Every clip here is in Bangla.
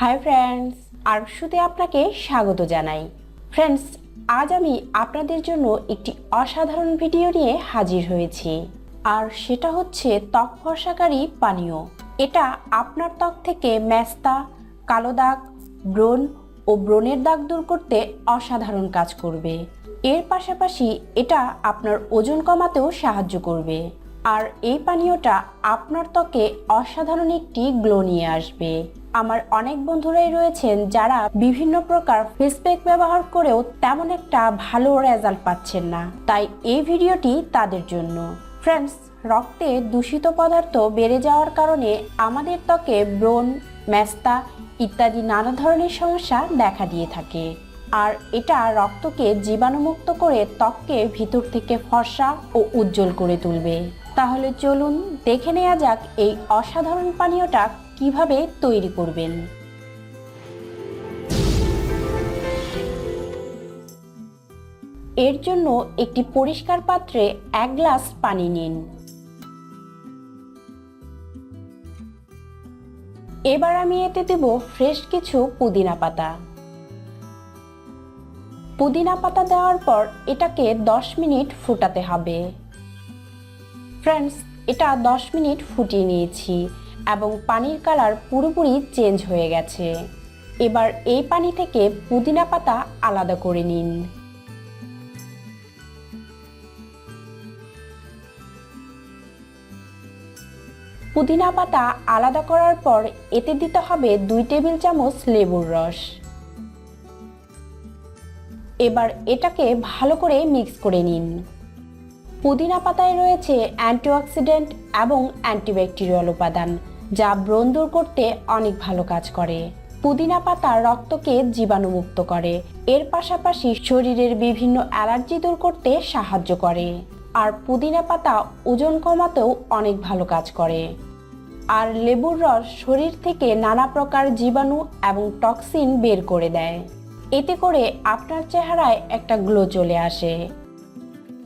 হাই ফ্রেন্ডস আরশুতে আপনাকে স্বাগত জানাই। ফ্রেন্ডস আজ আমি আপনাদের জন্য একটি অসাধারণ ভিডিও নিয়ে হাজির হয়েছি। আর সেটা হচ্ছে ত্বক ফর্সাকারী পানীয়। এটা আপনার ত্বক থেকে ম্যাস্তা কালো দাগ, ব্রণ ও ব্রণের দাগ দূর করতে অসাধারণ কাজ করবে। এর পাশাপাশি এটা আপনার ওজন কমাতেও সাহায্য করবে। আর এই পানীয়টা আপনার ত্বকে অসাধারণ একটি গ্লো নিয়ে আসবে। আমার অনেক বন্ধুরাই রয়েছেন যারা বিভিন্ন প্রকার ফেস প্যাক ব্যবহার করেও তেমন একটা ভালো রেজাল্ট পাচ্ছেন না। তাই এই ভিডিওটি তাদের জন্য। ফ্রেন্ডস রক্তে দূষিত পদার্থ বেড়ে যাওয়ার কারণে আমাদের ত্বকে ব্রণ ম্যাস্তা ইত্যাদি নানা ধরনের সমস্যা দেখা দিয়ে থাকে। আর এটা রক্তকে জীবাণুমুক্ত করে ত্বককে ভিতর থেকে ফর্সা ও উজ্জ্বল করে তুলবে। তাহলে চলুন দেখে নেওয়া যাক এই অসাধারণ পানীয়টা কীভাবে তৈরি করবেন? এর জন্য একটি পরিষ্কার পাত্রে এক গ্লাস পানি নিন। এবার আমি এতে দেব ফ্রেশ কিছু পুদিনা পাতা। পুদিনা পাতা দেওয়ার পর এটাকে 10 মিনিট ফুটাতে হবে। ফ্রেন্ডস, এটা 10 মিনিট ফুটিয়ে নিয়েছি। এবং পানির কালার পুরোপুরি চেঞ্জ হয়ে গেছে। এবার এই পানি থেকে পুদিনা পাতা আলাদা করে নিন। পুদিনা পাতা আলাদা করার পর এতে দিতে হবে দুই টেবিল চামচ লেবুর রস। এবার এটাকে ভালো করে মিক্স করে নিন। পুদিনা পাতায় রয়েছে অ্যান্টিঅক্সিডেন্ট এবং অ্যান্টিব্যাকটেরিয়াল উপাদান। যা ব্রণ দূর করতে অনেক ভালো কাজ করে। পুদিনা পাতা রক্তকে জীবাণুমুক্ত করে। এর পাশাপাশি শরীরের বিভিন্ন অ্যালার্জি দূর করতে সাহায্য করে। আর পুদিনা পাতা ওজন কমাতেও অনেক ভালো কাজ করে। আর লেবুর রস শরীর থেকে নানা প্রকার জীবাণু এবং টক্সিন বের করে দেয়। এতে করে আপনার চেহারায় একটা গ্লো চলে আসে।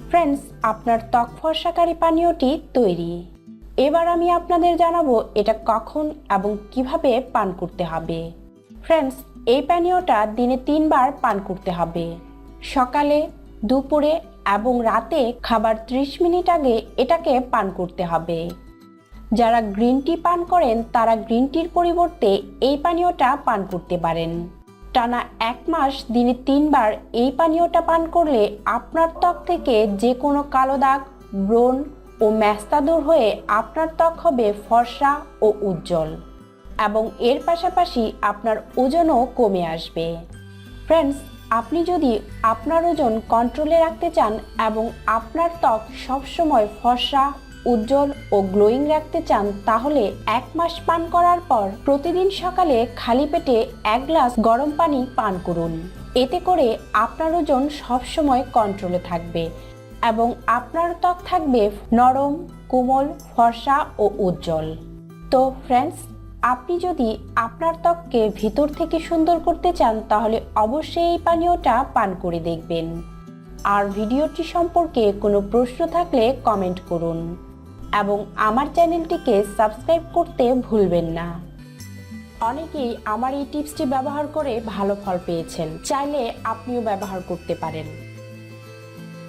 ফ্রেন্ডস, আপনার ত্বক ফর্সাকারী পানীয়টি তৈরি। এবার আমি আপনাদের জানাব এটা কখন এবং কীভাবে পান করতে হবে। ফ্রেন্ডস এই পানীয়টা দিনে তিনবার পান করতে হবে। সকালে, দুপুরে এবং রাতে খাবার 30 মিনিট আগে এটাকে পান করতে হবে। যারা গ্রিন টি পান করেন, তারা গ্রিন টির পরিবর্তে এই পানীয়টা পান করতে পারেন। টানা এক মাস দিনে তিনবার এই পানীয়টা পান করলে আপনার ত্বক থেকে যে কোনো কালো দাগ, ব্রণ ও ম্যাস্তা দূর হয়ে আপনার ত্বক হবে ফর্সা ও উজ্জ্বল এবং এর পাশাপাশি আপনার ওজনও কমে আসবে। ফ্রেন্ডস আপনি যদি আপনার ওজন কন্ট্রোলে রাখতে চান এবং আপনার ত্বক সবসময় ফর্সা, উজ্জ্বল ও গ্লোয়িং রাখতে চান, তাহলে এক মাস পান করার পর প্রতিদিন সকালে খালি পেটে এক গ্লাস গরম পানি পান করুন। এতে করে আপনার ওজন সবসময় কন্ট্রোলে থাকবে। এবং আপনার ত্বক থাকবে নরম, কোমল, ফর্সা ও উজ্জ্বল। তো ফ্রেন্ডস আপনি যদি আপনার ত্বককে ভিতর থেকে সুন্দর করতে চান, তাহলে অবশ্যই এই পানীয়টা পান করে দেখবেন। আর ভিডিওটি সম্পর্কে কোনো প্রশ্ন থাকলে কমেন্ট করুন। এবং আমার চ্যানেলটিকে সাবস্ক্রাইব করতে ভুলবেন না। অনেকেই আমার এই টিপসটি ব্যবহার করে ভালো ফল পেয়েছেন। চাইলে আপনিও ব্যবহার করতে পারেন।